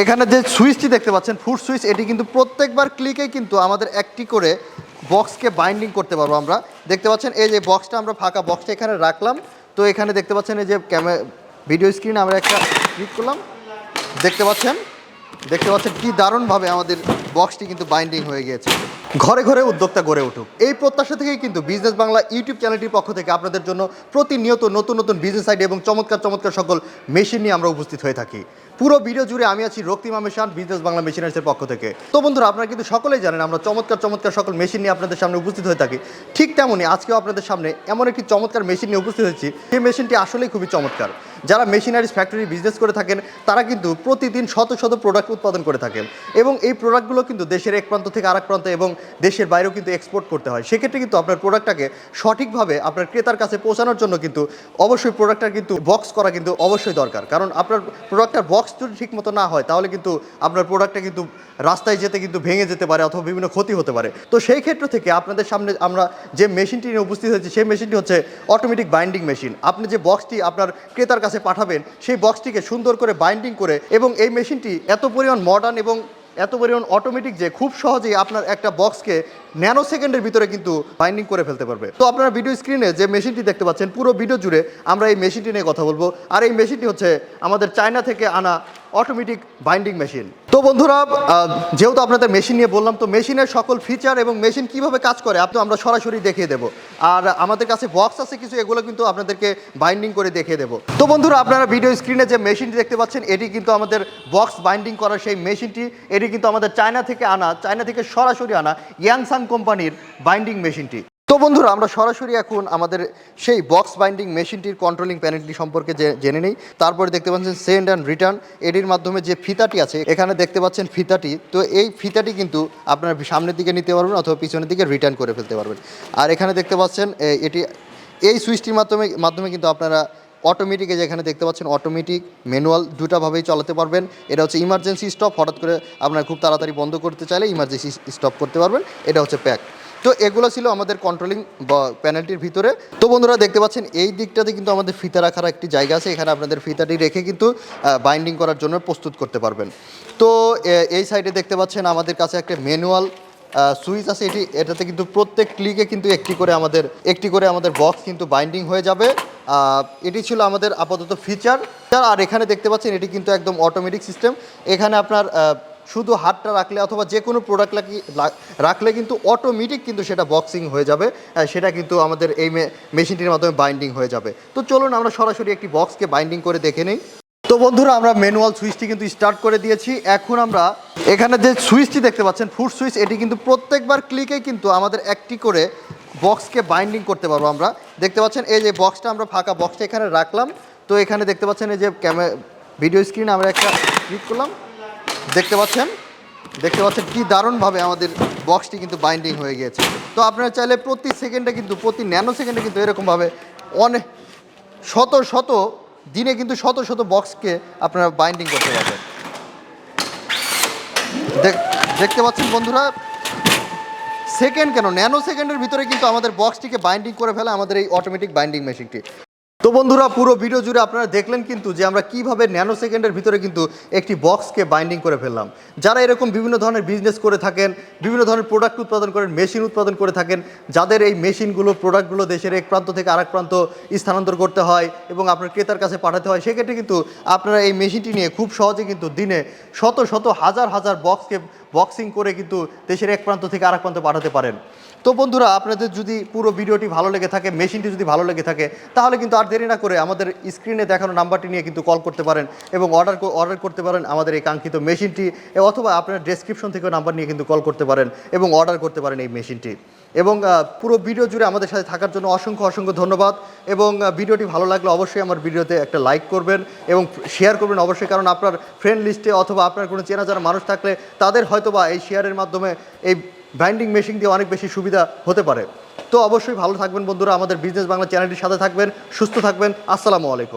এখানে যে সুইচটি দেখতে পাচ্ছেন ফুড সুইচ, এটি কিন্তু প্রত্যেকবার ক্লিকে কিন্তু আমাদের একটি করে বক্সকে বাইন্ডিং করতে পারব আমরা। দেখতে পাচ্ছেন, এই যে বক্সটা আমরা ফাঁকা বক্সটা এখানে রাখলাম। তো এখানে দেখতে পাচ্ছেন, এই যে ক্যামেরা ভিডিও স্ক্রিনে আমরা একটা ক্লিক করলাম। দেখতে পাচ্ছেন দেখতে পাচ্ছেন কি দারুণভাবে আমাদের বক্সটি কিন্তু বাইন্ডিং হয়ে গিয়েছে। ঘরে ঘরে উদ্যোক্তা গড়ে উঠুক। এই প্রত্যাশা থেকেই কিন্তু বিজনেস বাংলা ইউটিউব চ্যানেলটির পক্ষ থেকে আপনাদের জন্য প্রতিনিয়ত নতুন নতুন বিজনেস আইডিয়া এবং চমৎকার চমৎকার সকল মেশিন নিয়ে আমরা উপস্থিত হয়ে থাকি। পুরো ভিডিও জুড়ে আমি আছি রক্তিমা মেশান বিজনেস বাংলা মেশিনারিজের পক্ষ থেকে। তো বন্ধুরা, আপনারা কিন্তু সকলেই জানেন আমরা চমৎকার চমৎকার সকল মেশিন নিয়ে আপনাদের সামনে উপস্থিত হয়ে থাকি। ঠিক তেমনই আজকেও আপনাদের সামনে এমন একটি চমৎকার মেশিন নিয়ে উপস্থিত হয়েছি। সেই মেশিনটি আসলেই খুবই চমৎকার। যারা মেশিনারিজ ফ্যাক্টরি বিজনেস করে থাকেন, তারা কিন্তু প্রতিদিন শত শত প্রোডাক্ট উৎপাদন করে থাকেন। এবং এই প্রোডাক্টগুলো কিন্তু দেশের এক প্রান্ত থেকে আরেক প্রান্তে এবং দেশের বাইরেও কিন্তু এক্সপোর্ট করতে হয়। সেক্ষেত্রে কিন্তু আপনার প্রোডাক্টটাকে সঠিকভাবে আপনার ক্রেতার কাছে পৌঁছানোর জন্য কিন্তু অবশ্যই প্রোডাক্টটা কিন্তু বক্স করা কিন্তু অবশ্যই দরকার। কারণ আপনার প্রোডাক্টটার বক্স যদি ঠিক মতো না হয়, তাহলে কিন্তু আপনার প্রোডাক্টটা কিন্তু রাস্তায় যেতে কিন্তু ভেঙে যেতে পারে অথবা বিভিন্ন ক্ষতি হতে পারে। তো সেই ক্ষেত্র থেকে আপনাদের সামনে আমরা যে মেশিনটি নিয়ে উপস্থিত হয়েছি, সেই মেশিনটি হচ্ছে অটোমেটিক বাইন্ডিং মেশিন আপনি যে বক্সটি আপনার ক্রেতার কাছে পাঠাবেন, সেই বক্সটিকে সুন্দর করে বাইন্ডিং করে এবং এই মেশিনটি এত পরিমাণ মডার্ন এবং এত পরিমাণ অটোমেটিক যে খুব সহজেই আপনার একটা বক্সকে ন্যানো সেকেন্ডের ভিতরে কিন্তু বাইন্ডিং করে ফেলতে পারবে। তো আপনারা ভিডিও স্ক্রিনে যে মেশিনটি দেখতে পাচ্ছেন, পুরো ভিডিও জুড়ে আমরা এই মেশিনটি নিয়ে কথা বলব। আর এই মেশিনটি হচ্ছে আমাদের চায়না থেকে আনা অটোমেটিক বাইন্ডিং মেশিন বন্ধুরা যেহেতু আপনাদের মেশিন নিয়ে বললাম, তো মেশিনের সকল ফিচার এবং মেশিন কীভাবে কাজ করে, আপনি আমরা সরাসরি দেখিয়ে দেবো। আর আমাদের কাছে বক্স আছে কিছু, এগুলো কিন্তু আপনাদেরকে বাইন্ডিং করে দেখিয়ে দেবো। তো বন্ধুরা, আপনারা ভিডিও স্ক্রিনে যে মেশিনটি দেখতে পাচ্ছেন, এটি কিন্তু আমাদের বক্স বাইন্ডিং করার সেই মেশিনটি এটি কিন্তু আমাদের চায়না থেকে আনা চায়না থেকে সরাসরি আনা ইয়াংসাং কোম্পানির বাইন্ডিং মেশিনটি তো বন্ধুরা, আমরা সরাসরি এখন আমাদের সেই বক্স বাইন্ডিং মেশিনটির কন্ট্রোলিং প্যানেলটি সম্পর্কে জেনে নিই। তারপরে দেখতে পাচ্ছেন সেন্ড অ্যান্ড রিটার্ন এটির মাধ্যমে যে ফিতাটি আছে, এখানে দেখতে পাচ্ছেন ফিতাটি। তো এই ফিতাটি কিন্তু আপনার সামনের দিকে নিতে পারবেন অথবা পিছনের দিকে রিটার্ন করে ফেলতে পারবেন। আর এখানে দেখতে পাচ্ছেন এটি, এই সুইচটির মাধ্যমে মাধ্যমে কিন্তু আপনারা অটোমেটিকে যেখানে দেখতে পাচ্ছেন অটোমেটিক ম্যানুয়াল দুটাভাবেই চালাতে পারবেন। এটা হচ্ছে ইমার্জেন্সি স্টপ হঠাৎ করে আপনার খুব তাড়াতাড়ি বন্ধ করতে চাইলে ইমার্জেন্সি স্টপ করতে পারবেন। এটা হচ্ছে প্যাক তো এগুলো ছিল আমাদের কন্ট্রোলিং প্যানেলটির ভিতরে। তো বন্ধুরা, দেখতে পাচ্ছেন, এই দিকটাতে কিন্তু আমাদের ফিতা রাখার একটি জায়গা আছে। এখানে আপনাদের ফিতাটি রেখে কিন্তু বাইন্ডিং করার জন্য প্রস্তুত করতে পারবেন। তো এই সাইডে দেখতে পাচ্ছেন, আমাদের কাছে একটা ম্যানুয়াল সুইচ আছে। এটি, এটাতে কিন্তু প্রত্যেক ক্লিকে কিন্তু একটি করে আমাদের, একটি করে আমাদের বক্স কিন্তু বাইন্ডিং হয়ে যাবে। এটি ছিল আমাদের আপাতত ফিচার আর এখানে দেখতে পাচ্ছেন, এটি কিন্তু একদম অটোমেটিক সিস্টেম এখানে আপনার শুধু হাতটা রাখলে অথবা যে কোনো প্রোডাক্ট রাখলে কিন্তু অটোমেটিক কিন্তু সেটা বক্সিং হয়ে যাবে। সেটা কিন্তু আমাদের এই মেশিনটির মাধ্যমে বাইন্ডিং হয়ে যাবে। তো চলুন আমরা সরাসরি একটি বক্সকে বাইন্ডিং করে দেখে নিই। তো বন্ধুরা, আমরা ম্যানুয়াল সুইচটি কিন্তু স্টার্ট করে দিয়েছি। এখন আমরা এখানে যে সুইচটি দেখতে পাচ্ছেন ফুড সুইচ এটি কিন্তু প্রত্যেকবার ক্লিকে কিন্তু আমাদের একটি করে বক্সকে বাইন্ডিং করতে পারব আমরা। দেখতে পাচ্ছেন, এই যে বক্সটা আমরা ফাঁকা বক্সটা এখানে রাখলাম। তো এখানে দেখতে পাচ্ছেন, এই যে ক্যামে ভিডিও স্ক্রিনে আমরা একটা ক্লিক করলাম। দেখতে পাচ্ছেন? দেখতে পাচ্ছেন কি দারুণভাবে আমাদের বক্সটি কিন্তু বাইন্ডিং হয়ে গিয়েছে। তো আপনারা চাইলে প্রতি সেকেন্ডে কিন্তু, প্রতি ন্যানো সেকেন্ডে কিন্তু এরকমভাবে অনেক শত শত, দিনে কিন্তু শত শত বক্সকে আপনারা বাইন্ডিং করতে পারবেন। দেখতে পাচ্ছেন বন্ধুরা? সেকেন্ড কেন? ন্যানো সেকেন্ডের ভিতরে কিন্তু আমাদের বক্সটিকে বাইন্ডিং করে ফেলে আমাদের এই অটোমেটিক বাইন্ডিং মেশিনটি তো বন্ধুরা, পুরো ভিডিও জুড়ে আপনারা দেখলেন কিন্তু যে আমরা কীভাবে ন্যানো সেকেন্ডের ভিতরে কিন্তু একটি বক্সকে বাইন্ডিং করে ফেললাম। যারা এরকম বিভিন্ন ধরনের বিজনেস করে থাকেন, বিভিন্ন ধরনের প্রোডাক্ট উৎপাদন করেন মেশিন উৎপাদন করে থাকেন, যাদের এই মেশিনগুলো প্রোডাক্টগুলো দেশের এক প্রান্ত থেকে আরেক প্রান্ত স্থানান্তর করতে হয় এবং আপনার ক্রেতার কাছে পাঠাতে হয়, সেক্ষেত্রে কিন্তু আপনারা এই মেশিনটি নিয়ে খুব সহজে কিন্তু দিনে শত শত, হাজার হাজার বক্সকে বক্সিং করে কিন্তু দেশের এক প্রান্ত থেকে আরেক প্রান্ত পাঠাতে পারেন। তো বন্ধুরা, আপনাদের যদি পুরো ভিডিওটি ভালো লেগে থাকে, মেশিনটি যদি ভালো লেগে থাকে, তাহলে কিন্তু আর দেরি না করে আমাদের স্ক্রিনে দেখানো নাম্বারটি নিয়ে কিন্তু কল করতে পারেন এবং অর্ডার অর্ডার করতে পারেন আমাদের এই কাঙ্ক্ষিত মেশিনটি, অথবা আপনার ডেসক্রিপশন থেকে নাম্বার নিয়ে কিন্তু কল করতে পারেন এবং অর্ডার করতে পারেন এই মেশিনটি। এবং পুরো ভিডিও জুড়ে আমাদের সাথে থাকার জন্য অসংখ্য অসংখ্য ধন্যবাদ এবং ভিডিওটি ভালো লাগলে অবশ্যই আমার ভিডিওতে একটা লাইক করবেন এবং শেয়ার করবেন অবশ্যই, কারণ আপনার ফ্রেন্ড লিস্টে অথবা আপনার কোনো চেনা জানা মানুষ থাকলে তাদের হয়তোবা এই শেয়ারের মাধ্যমে এই বাইন্ডিং মেশিন দিয়ে অনেক বেশি সুবিধা হতে পারে। তো অবশ্যই ভালো থাকবেন বন্ধুরা, আমাদের বিজনেস বাংলা চ্যানেলটির সাথে থাকবেন, সুস্থ থাকবেন, আসসালামু আলাইকুম।